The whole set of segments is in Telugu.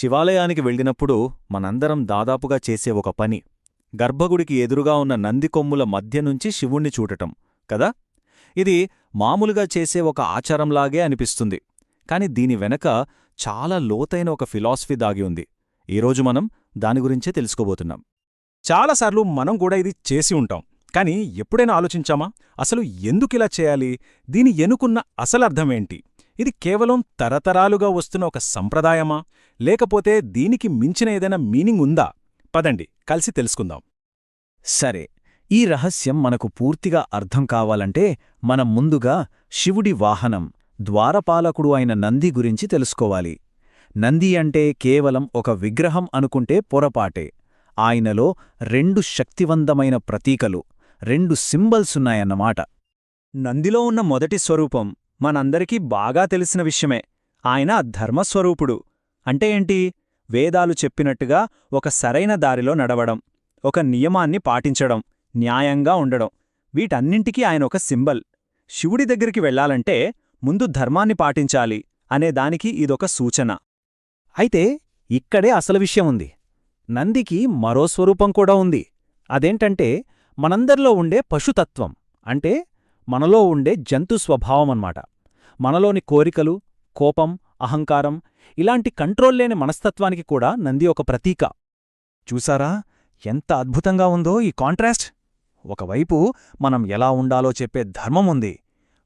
శివాలయానికి వెళ్ళినప్పుడు మనందరం దాదాపుగా చేసే ఒక పని. గర్భగుడికి ఎదురుగా ఉన్న నందికొమ్ముల మధ్య నుంచి శివుణ్ణి చూడటం కదా? ఇది మామూలుగా చేసే ఒక ఆచారంలాగే అనిపిస్తుంది. కాని దీని వెనక చాలా లోతైన ఒక ఫిలాసఫీ దాగి ఉంది. ఈరోజు మనం దాని గురించే తెలుసుకోబోతున్నాం. చాలాసార్లు మనం కూడా ఇది చేసి ఉంటాం. కానీ ఎప్పుడైనా ఆలోచించామా? అసలు ఎందుకిలా చేయాలి? దీని ఎనుకున్న అసలర్థమేంటి ఇది కేవలం తరతరాలుగా వస్తున్న ఒక సంప్రదాయమా? లేకపోతే దీనికి మించిన ఏదైనా మీనింగ్ ఉందా? పదండి కలిసి తెలుసుకుందాం. సరే ఈ రహస్యం మనకు పూర్తిగా అర్థం కావాలంటే మనం ముందుగా శివుడి వాహనం ద్వారపాలకుడు అయిన నంది గురించి తెలుసుకోవాలి. నంది అంటే కేవలం ఒక విగ్రహం అనుకుంటే పొరపాటే. ఆయనలో రెండు శక్తివంతమైన ప్రతీకలు రెండు సింబల్సున్నాయన్నమాట నందిలో ఉన్న మొదటి స్వరూపం మనందరికీ బాగా తెలిసిన విషయమే. ఆయన ధర్మస్వరూపుడు. అంటే ఏంటి? వేదాలు చెప్పినట్టుగా ఒక సరైన దారిలో నడవడం ఒక నియమాన్ని పాటించడం న్యాయంగా ఉండడం. వీటన్నింటికీ ఆయన ఒక సింబల్. శివుడి దగ్గరికి వెళ్ళాలంటే ముందు ధర్మాన్ని పాటించాలి అనే దానికి ఇదొక సూచన. అయితే ఇక్కడే అసలు విషయం ఉంది. నందికి మరో స్వరూపం కూడా ఉంది. అదేంటంటే మనందరిలో ఉండే పశుతత్వం. అంటే మనలో ఉండే జంతు స్వభావమన్నమాట మనలోని కోరికలు కోపం అహంకారం ఇలాంటి కంట్రోల్ లేని మనస్తత్వానికి కూడా నంది ఒక ప్రతీక. చూసారా? ఎంత అద్భుతంగా ఉందో ఈ కాంట్రాస్ట్! ఒకవైపు మనం ఎలా ఉండాలో చెప్పే ధర్మం ఉంది.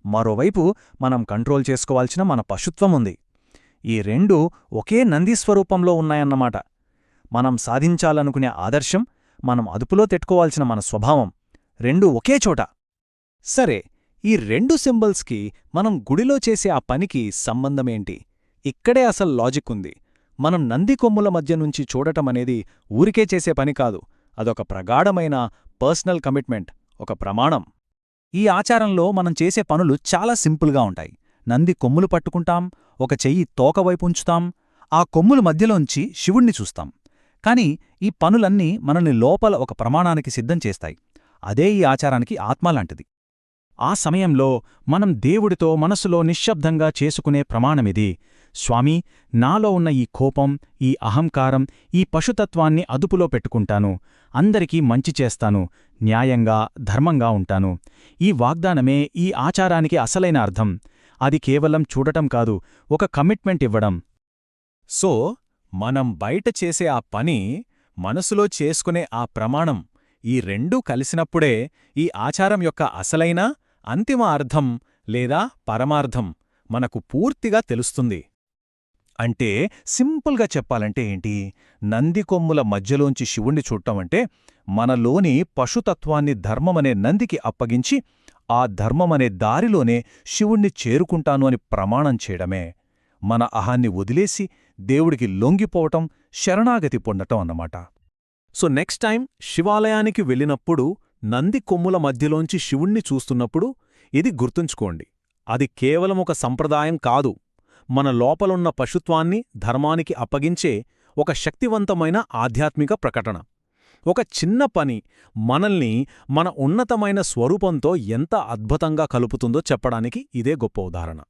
మరోవైపు మనం కంట్రోల్ చేసుకోవాల్సిన మన పశుత్వం ఉంది. ఈ రెండు ఒకే నంది స్వరూపంలో ఉన్నాయన్నమాట. మనం సాధించాలనుకునే ఆదర్శం మనం అదుపులో తెట్టుకోవాల్సిన మన స్వభావం రెండూ ఒకే చోట. సరే ఈ రెండు సింబల్స్కి మనం గుడిలో చేసే ఆ పనికి సంబంధమేంటి? ఇక్కడే అసలు లాజిక్ ఉంది. మనం నంది కొమ్ముల మధ్య నుంచి చూడటమనేది ఊరికే చేసే పని కాదు. అదొక ప్రగాఢమైన పర్సనల్ కమిట్మెంట్ ఒక ప్రమాణం. ఈ ఆచారంలో మనం చేసే పనులు చాలా సింపుల్గా ఉంటాయి. నంది కొమ్ములు పట్టుకుంటాం ఒక చెయ్యి తోకవైపు ఉంచుతాం ఆ కొమ్ముల మధ్యలోంచి శివుణ్ణి చూస్తాం. కాని ఈ పనులన్నీ మనల్ని లోపల ఒక ప్రమాణానికి సిద్ధం చేస్తాయి. అదే ఈ ఆచారానికి ఆత్మలాంటిది ఆ సమయంలో మనం దేవుడితో మనసులో నిశ్శబ్దంగా చేసుకునే ప్రమాణమిది. స్వామీ నాలో ఉన్న ఈ కోపం ఈ అహంకారం ఈ పశుతత్వాన్ని అదుపులో పెట్టుకుంటాను. అందరికీ మంచి చేస్తాను. న్యాయంగా ధర్మంగా ఉంటాను. ఈ వాగ్దానమే ఈ ఆచారానికి అసలైన అర్థం. అది కేవలం చూడటం కాదు ఒక కమిట్మెంట్ ఇవ్వడం. సో మనం బయట చేసే ఆ పని మనసులో చేసుకునే ఆ ప్రమాణం ఈ రెండూ కలిసినప్పుడే ఈ ఆచారం యొక్క అసలైన అంతిమ అర్థం లేదా పరమార్థం మనకు పూర్తిగా తెలుస్తుంది. అంటే సింపుల్గా చెప్పాలంటే ఏంటి? నంది కొమ్ముల మధ్యలోంచి శివుణ్ణి చూడటమంటే మనలోని పశుతత్వాన్ని ధర్మమనే నందికి అప్పగించి ఆ ధర్మమనే దారిలోనే శివుణ్ణి చేరుకుంటాను అని ప్రమాణం చేయడమే. మన అహాన్ని వదిలేసి దేవుడికి లొంగిపోవటం శరణాగతి పొందటం అన్నమాట. సో నెక్స్ట్ టైం శివాలయానికి వెళ్ళినప్పుడు నంది కొమ్ముల మధ్యలోంచి శివుణ్ణి చూస్తున్నప్పుడు ఇది గుర్తుంచుకోండి. అది కేవలం ఒక సంప్రదాయం కాదు. మన లోపలున్న పశుత్వాన్ని ధర్మానికి అప్పగించే ఒక శక్తివంతమైన ఆధ్యాత్మిక ప్రకటన. ఒక చిన్న పని మనల్ని మన ఉన్నతమైన స్వరూపంతో ఎంత అద్భుతంగా కలుపుతుందో చెప్పడానికి ఇదే గొప్ప ఉదాహరణ.